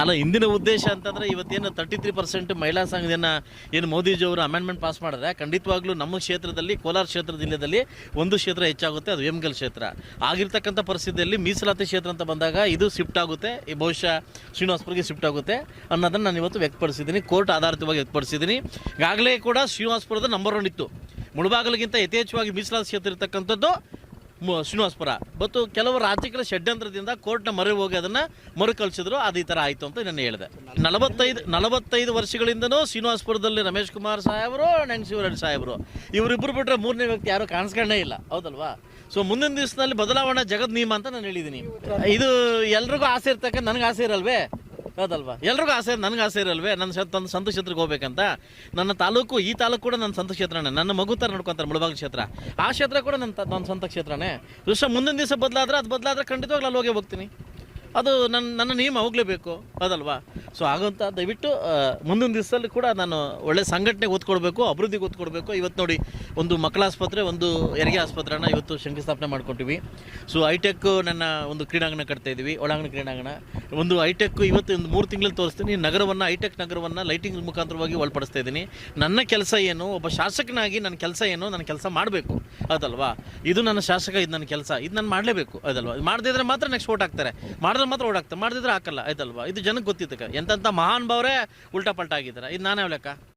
ಅಲ್ಲ ಹಿಂದಿನ ಉದ್ದೇಶ ಅಂತಂದ್ರೆ ಇವತ್ತೇನು ತರ್ಟಿ ತ್ರೀ ಪರ್ಸೆಂಟ್ ಮಹಿಳಾ ಸಂಘದನ್ನ ಏನು ಮೋದಿಜಿ ಅವರು ಅಮೆಂಡ್ಮೆಂಟ್ ಪಾಸ್ ಮಾಡಿದ್ರೆ ಖಂಡಿತವಾಗ್ಲೂ ನಮ್ಮ ಕ್ಷೇತ್ರದಲ್ಲಿ, ಕೋಲಾರ ಕ್ಷೇತ್ರ ಜಿಲ್ಲೆಯಲ್ಲಿ ಒಂದು ಕ್ಷೇತ್ರ ಹೆಚ್ಚಾಗುತ್ತೆ, ಅದು ವೇಮಗಲ್ ಕ್ಷೇತ್ರ. ಆಗಿರ್ತಕ್ಕಂಥ ಪರಿಸ್ಥಿತಿಯಲ್ಲಿ ಮೀಸಲಾತಿ ಕ್ಷೇತ್ರ ಅಂತ ಬಂದಾಗ ಇದು ಶಿಫ್ಟ್ ಆಗುತ್ತೆ, ಈ ಬಹುಶಃ ಶ್ರೀನಿವಾಸ್ಪುರ್ಗೆ ಶಿಫ್ಟ್ ಆಗುತ್ತೆ ಅನ್ನೋದನ್ನು ನಾನು ಇವತ್ತು ವ್ಯಕ್ತಪಡಿಸಿದ್ದೀನಿ, ಕೋರ್ಟ್ ಆಧಾರಿತವಾಗಿ ವ್ಯಕ್ತಪಡಿಸಿದ್ದೀನಿ. ಈಗಾಗಲೇ ಕೂಡ ಶ್ರೀನಿವಾಸ್ಪುರದ ನಂಬರ್ ಒನ್ ಇತ್ತು. ಮುಳಬಾಗಲಿಗಿಂತ ಯಥೇಚ್ಛವಾಗಿ ಮೀಸಲಾತಿ ಕ್ಷೇತ್ರ ಇರ್ತಕ್ಕಂಥದ್ದು ಶ್ರೀನಿವಾಸ್ಪುರ. ಮತ್ತು ಕೆಲವು ರಾಜಕೀಯ ಷಡ್ಯಂತ್ರದಿಂದ ಕೋರ್ಟ್ನ ಮರೆ ಹೋಗಿ ಅದನ್ನು ಮರುಕಳಿಸಿದ್ರು. ಅದು ಈ ಥರ ಆಯಿತು ಅಂತ ನಾನು ಹೇಳಿದೆ. ನಲವತ್ತೈದು ನಲವತ್ತೈದು ವರ್ಷಗಳಿಂದನೂ ಶ್ರೀನಿವಾಸ್ಪುರದಲ್ಲಿ ರಮೇಶ್ ಕುಮಾರ್ ಸಾಹೇಬರು ನಂಗ್ ಶಿವರಾಜ್ ಸಾಹೇಬರು. ಇವರಿಬ್ಬರು ಬಿಟ್ಟರೆ ಮೂರನೇ ವ್ಯಕ್ತಿ ಯಾರು ಕಾಣಿಸ್ಕೊಂಡೇ ಇಲ್ಲ. ಹೌದಲ್ವಾ? ಸೊ ಮುಂದಿನ ದಿವಸದಲ್ಲಿ ಬದಲಾವಣೆ ಜಗದ್ ನಿಯಮ ಅಂತ ನಾನು ಹೇಳಿದ್ದೀನಿ. ಇದು ಎಲ್ರಿಗೂ ಆಸೆ ಇರ್ತಕ್ಕ ನನಗೆ ಆಸೆ ಇರಲ್ವೇ? ಹೌದಲ್ವಾ? ಎಲ್ರಿಗೂ ಆಸೆ, ನನಗೆ ಆಸೆ ಇರಲ್ವೇ? ನನ್ನ ತನ್ನ ಸಂತ ಕ್ಷೇತ್ರಕ್ಕೆ ಹೋಗ್ಬೇಕಂತ? ನನ್ನ ತಾಲೂಕು, ಈ ತಾಲೂಕು ಕೂಡ ನನ್ನ ಸಂತ ಕ್ಷೇತ್ರನೇ. ನನ್ನ ಮಗು ಥರ ನೋಡ್ಕೊಂತಾರೆ ಮುಳಬಾಗ ಕ್ಷೇತ್ರ. ಆ ಕ್ಷೇತ್ರ ಕೂಡ ನನ್ನ ನನ್ನ ಸ್ವಂತ ಕ್ಷೇತ್ರನೇ. ದಿವಸ ಮುಂದಿನ ದಿವಸ ಬದಲಾದ್ರೆ, ಅದು ಬದಲಾದ್ರೆ ಖಂಡಿತವಾಗ್ಲೂ ಅಲ್ಲಿ ಹೋಗಿ ಹೋಗ್ತೀನಿ. ಅದು ನನ್ನ ನನ್ನ ನಿಯಮ ಹೋಗಲೇಬೇಕು ಅದಲ್ವಾ ಸೊ ಹಾಗಂತ ದಯವಿಟ್ಟು ಮುಂದಿನ ದಿವಸದಲ್ಲಿ ಕೂಡ ನಾನು ಒಳ್ಳೆ ಸಂಘಟನೆಗೆ ಒತ್ತು ಕೊಡಬೇಕು ಅಭಿವೃದ್ಧಿಗೆ ಓದ್ಕೊಡ್ಬೇಕು. ಇವತ್ತು ನೋಡಿ, ಒಂದು ಮಕ್ಕಳ ಆಸ್ಪತ್ರೆ, ಒಂದು ಹೆರಿಗೆ ಆಸ್ಪತ್ರೆನ ಇವತ್ತು ಶಂಕುಸ್ಥಾಪನೆ ಮಾಡ್ಕೊತೀವಿ ಸೊ ಐಟೆಕ್ ನನ್ನ ಒಂದು ಕ್ರೀಡಾಂಗಣ ಕಟ್ತಾ ಇದ್ದೀವಿ ಒಳಾಂಗಣ ಕ್ರೀಡಾಂಗಣ. ಒಂದು ಹೈಟೆಕ್ ಇವತ್ತು ಒಂದು ಮೂರು ತಿಂಗಳಲ್ಲಿ ತೋರಿಸ್ತೀನಿ. ನಗರವನ್ನು ಹೈಟೆಕ್ ನಗರವನ್ನು ಲೈಟಿಂಗ್ ಮುಖಾಂತರವಾಗಿ ಒಳಪಡಿಸ್ತಾ ಇದ್ದೀನಿ. ನನ್ನ ಕೆಲಸ ಏನು? ಒಬ್ಬ ಶಾಸಕನಾಗಿ ನನ್ನ ಕೆಲಸ ಏನು? ನನ್ನ ಕೆಲಸ ಮಾಡಬೇಕು. ಅದಲ್ವಾ? ಇದು ನನ್ನ ಶಾಸಕ, ಇದು ನನ್ನ ಕೆಲಸ. ಇದು ನಾನು ಮಾಡಲೇಬೇಕು. ಅದಲ್ವಾ? ಮಾಡದಿದ್ರೆ ಮಾತ್ರ ನೆಕ್ಸ್ಟ್ ಓಟ್ ಹಾಕ್ತಾರೆ. ಮಾಡಿದ್ರೆ ಮಾತ್ರ ಓಟ್ ಹಾಕ್ತಾರೆ. ಮಾಡಿದ್ರೆ ಹಾಕಲ್ಲ. ಆಯ್ತಲ್ವಾ ಇದು ಜನಕ್ಕೆ ಗೊತ್ತಿದ್ದಕ್ಕೆ ಎಂಥ ಮಹಾನ್ ಭಾವರೇ ಉಲ್ಟಾ ಪಲ್ಟಾ ಆಗಿದ್ದಾರೆ. ಇದು ನಾನೇ ಲೆಕ್ಕ